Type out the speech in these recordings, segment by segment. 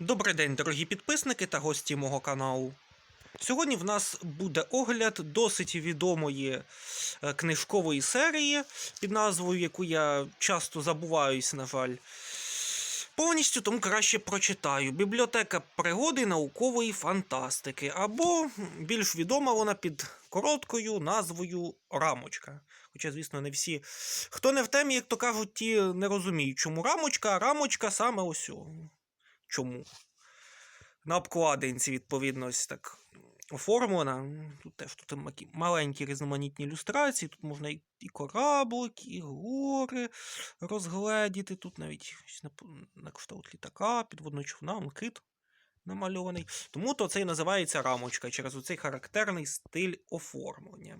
Добрий день, дорогі підписники та гості мого каналу. Сьогодні в нас буде огляд досить відомої е, книжкової серії, під назвою яку я часто забуваюсь, на жаль. Повністю тому краще прочитаю. Бібліотека пригоди наукової фантастики, або більш відома вона під короткою назвою Рамочка. Хоча, звісно, не всі. Хто не в темі, як то кажуть, ті не розуміють, чому рамочка, а рамочка саме ось. Чому? На обкладинці, відповідно, ось так оформлена. Тут теж тут маленькі різноманітні ілюстрації. Тут можна і, і кораблик, і гори розгледіти. Тут навіть на, на кшталт літака, підводного човна, он кит намальований. Тому то це і називається рамочка через оцей характерний стиль оформлення.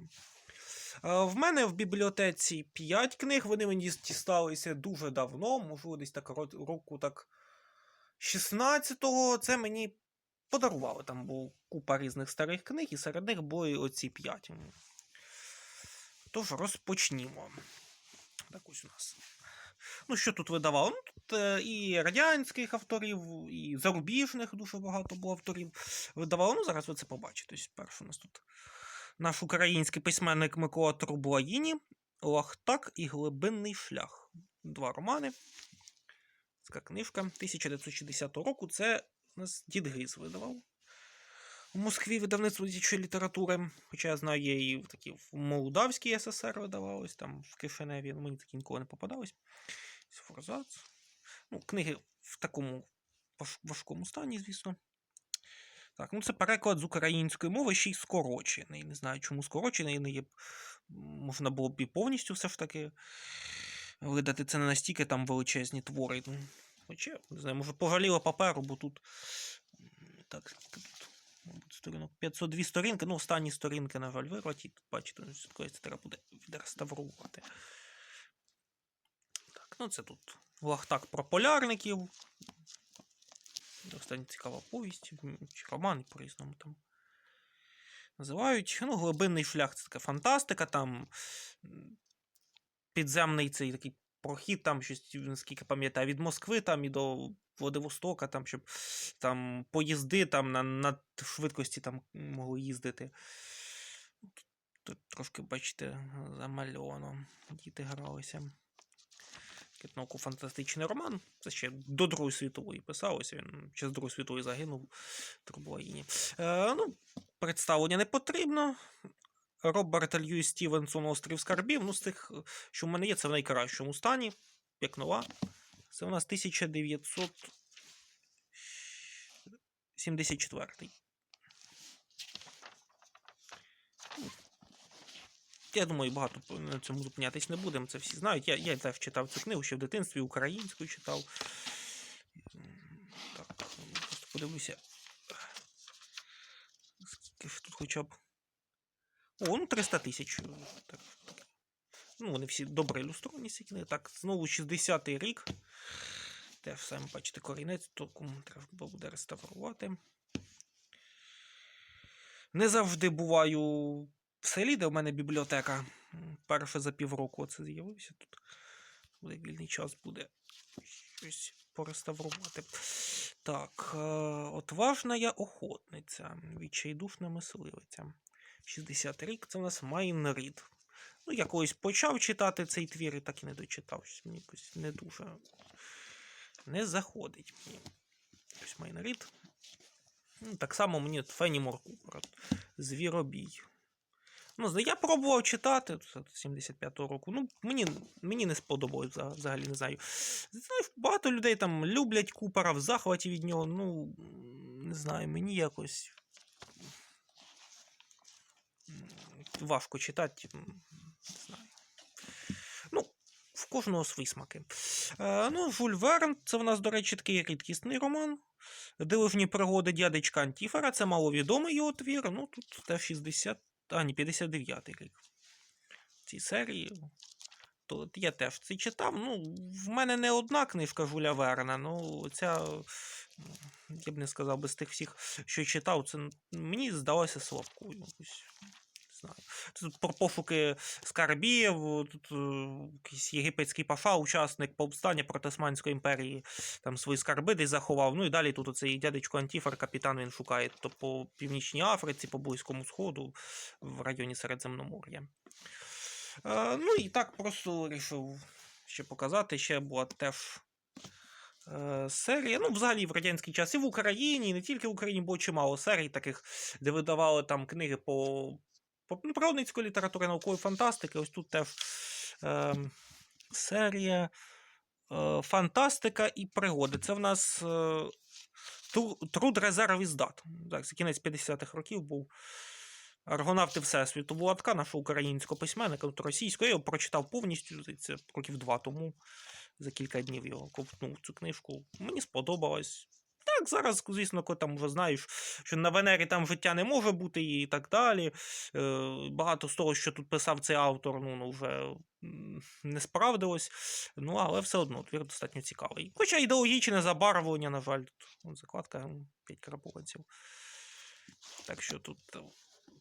В мене в бібліотеці 5 книг, вони мені дісталися дуже давно, можливо, десь так року так 16-го це мені подарували. Там була купа різних старих книг, і серед них були оці 5. Тож розпочнімо. Так ось у нас. Ну, що тут видавало? Ну, тут е, і радянських авторів, і зарубіжних дуже багато було авторів видавало. Ну, зараз ви це побачите. Перше у нас тут наш український письменник Микола Трублаїні, Лахтак і Глибинний шлях. Два романи. Така книжка 1960 року. Це нас дід Гриз видавав. У Москві видавництво дитячої літератури. Хоча я знаю, є і такі в Молдавській СССР видавалось, там в Кишиневі, ну, мені такі ніколи не попадались. Форзац. Ну, книги в такому важкому стані, звісно. Так, ну це переклад з української мови, ще й скорочений. Не знаю, чому скорочений, не є. Можна було б і повністю все ж таки видати це не настільки там величезні твори. Ну, Хоча, не знаю, може пожаліло паперу, бо тут. Так, тут, мабуть, сторінок 502 сторінки, ну, останні сторінки, на жаль, вирваті. Тут, бачите, ну, це треба буде відреставрувати. Так, ну це тут лахтак про полярників. Достатньо цікава повість, чи роман по-різному там. Називають. Ну, глибинний шлях це така фантастика, там підземний цей такий прохід, там щось, наскільки пам'ятаю, від Москви там і до Владивостока, там, щоб там поїзди там на, на швидкості там могли їздити. Тут, трошки, бачите, замальовано. Діти гралися. Такий науко-фантастичний роман. Це ще до Другої світової писалося. Він ще з Другої світової загинув в Турбоїні. Е, ну, представлення не потрібно. Роберт Льюіс Стівенсон Острів Скарбів. Ну, з тих, що в мене є, це в найкращому стані, як нова. Це у нас 1974. Я думаю, багато на цьому зупинятись не будемо. Це всі знають. Я, я теж читав цю книгу ще в дитинстві, українську читав. Так, просто подивлюся. Скільки тут хоча б. О, ну 300 тисяч. Так. Ну, вони всі добре ілюстровані, ці книги. Так, знову 60-й рік. Теж самі бачите корінець, то кому треба буде реставрувати. Не завжди буваю в селі, де в мене бібліотека. Перше за півроку це з'явився тут. Буде вільний час буде щось пореставрувати. Так, е, отважна я охотниця, відчайдушна мисливиця. 60 рік це у нас Майнрід. Ну, я колись почав читати цей твір і так і не дочитав. Щось мені якось не дуже не заходить мені. Ось Майнрід. Ну, так само мені Фенімор Купер. Звіробій. Ну, я пробував читати 75-го року. Ну, мені, мені не сподобалось взагалі, не знаю. Знаю, багато людей там люблять Купера в захваті від нього. Ну, не знаю, мені якось. Важко читати. Не знаю. Ну, в кожного свої смаки. Е, ну, Жюль Верн, це в нас, до речі, такий рідкісний роман. Дивовні пригоди дядечка Антіфера, це маловідомий його твір. Ну, тут теж 60, а ні, 59 рік. Цій серії. То я теж це читав. Ну, в мене не одна книжка Жуля Верна, ну ця, я б не сказав би з тих всіх, що читав, це мені здалося слабкою. Знаю. Тут про пошуки скарбів, тут е, якийсь єгипетський паша, учасник повстання проти Османської імперії, там свої скарби десь заховав. Ну і далі тут оцей дядечко Антіфер, капітан він шукає то по Північній Африці, по Близькому Сходу, в районі Середземномор'я. Е, ну і так просто вирішив ще показати. Ще була теж е, серія. Ну, взагалі в радянський час і в Україні, і не тільки в Україні було чимало серій таких, де видавали там книги по, ну, літератури, наукової фантастики. Ось тут теж е, серія е, фантастика і пригоди. Це в нас е, труд резерв із дат. Так, це кінець 50-х років був. Аргонавти Всесвіту була така наша українського письменника, російського. Я його прочитав повністю це років два тому. За кілька днів його ковтнув цю книжку. Мені сподобалось. Так, зараз, звісно, там вже знаєш, що на Венері там життя не може бути і так далі. Е, багато з того, що тут писав цей автор, ну, ну вже не справдилось. Ну, але все одно твір достатньо цікавий. Хоча ідеологічне забарвлення, на жаль, тут закладка 5 карбованців. Так що тут е,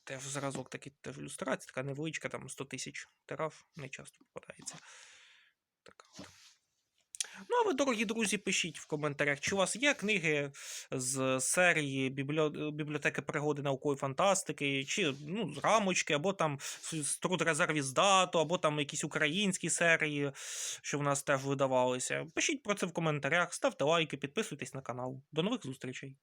теж зразок такий теж ілюстрація, така невеличка, там 100 тисяч тираж, не часто попадається. Ну, а ви, дорогі друзі, пишіть в коментарях, чи у вас є книги з серії бібліо- бібліотеки пригоди наукової фантастики, чи ну, рамочки, або там з дату, або там якісь українські серії, що в нас теж видавалися. Пишіть про це в коментарях, ставте лайки, підписуйтесь на канал. До нових зустрічей!